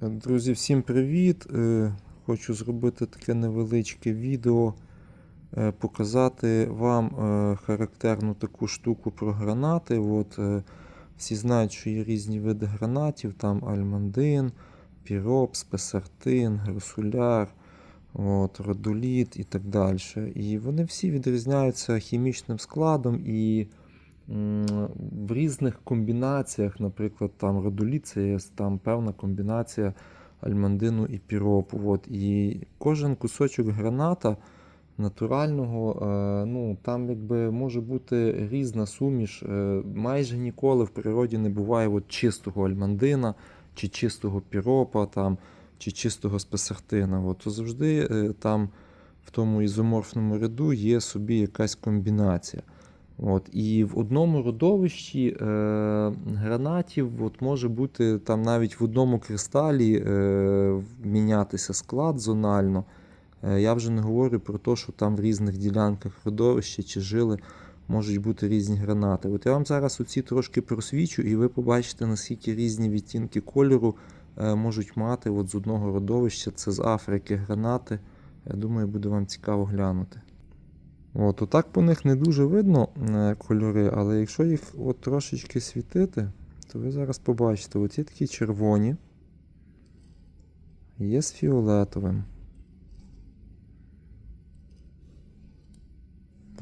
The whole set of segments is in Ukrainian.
Друзі, всім привіт! Е, Хочу зробити таке невеличке відео, е, показати вам е, характерну таку штуку про гранати. От, всі знають, що є різні види гранатів, там альмандин, піропс, песартин, гросуляр, от, родоліт і так далі. І вони всі відрізняються хімічним складом і в різних комбінаціях, наприклад, там родоліт там певна комбінація альмандину і піропу. От. І кожен кусочок граната натурального, е, ну, там якби може бути різна суміш. Е, майже ніколи в природі не буває от чистого альмандина, чи чистого піропа, там, чи чистого спесартина. То завжди е, там в тому ізоморфному ряду є собі якась комбінація. От, і в одному родовищі е, гранатів от може бути там навіть в одному кристалі е, мінятися склад зонально. Е, я вже не говорю про те, що там в різних ділянках родовища чи жили можуть бути різні гранати. От я вам зараз оці трошки просвічу, і ви побачите, наскільки різні відтінки кольору е, можуть мати от з одного родовища. Це з Африки гранати. Я думаю, буде вам цікаво глянути. От, отак по них не дуже видно е, кольори, але якщо їх от трошечки світити, то ви зараз побачите, оці такі червоні. Є з фіолетовим.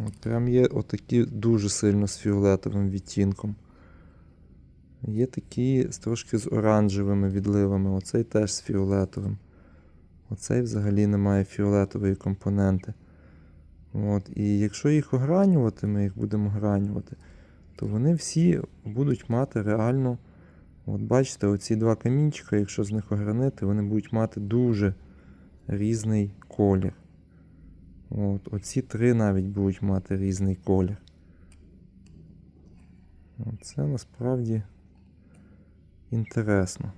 От прям є отакі дуже сильно з фіолетовим відтінком. Є такі трошки з оранжевими відливами. Оцей теж з фіолетовим. Оцей взагалі не має фіолетової компоненти. От, і якщо їх огранювати, ми їх будемо огранювати, то вони всі будуть мати реально, от бачите, оці два камінчика, якщо з них огранити, вони будуть мати дуже різний колір. От, Оці три навіть будуть мати різний колір. Це насправді інтересно.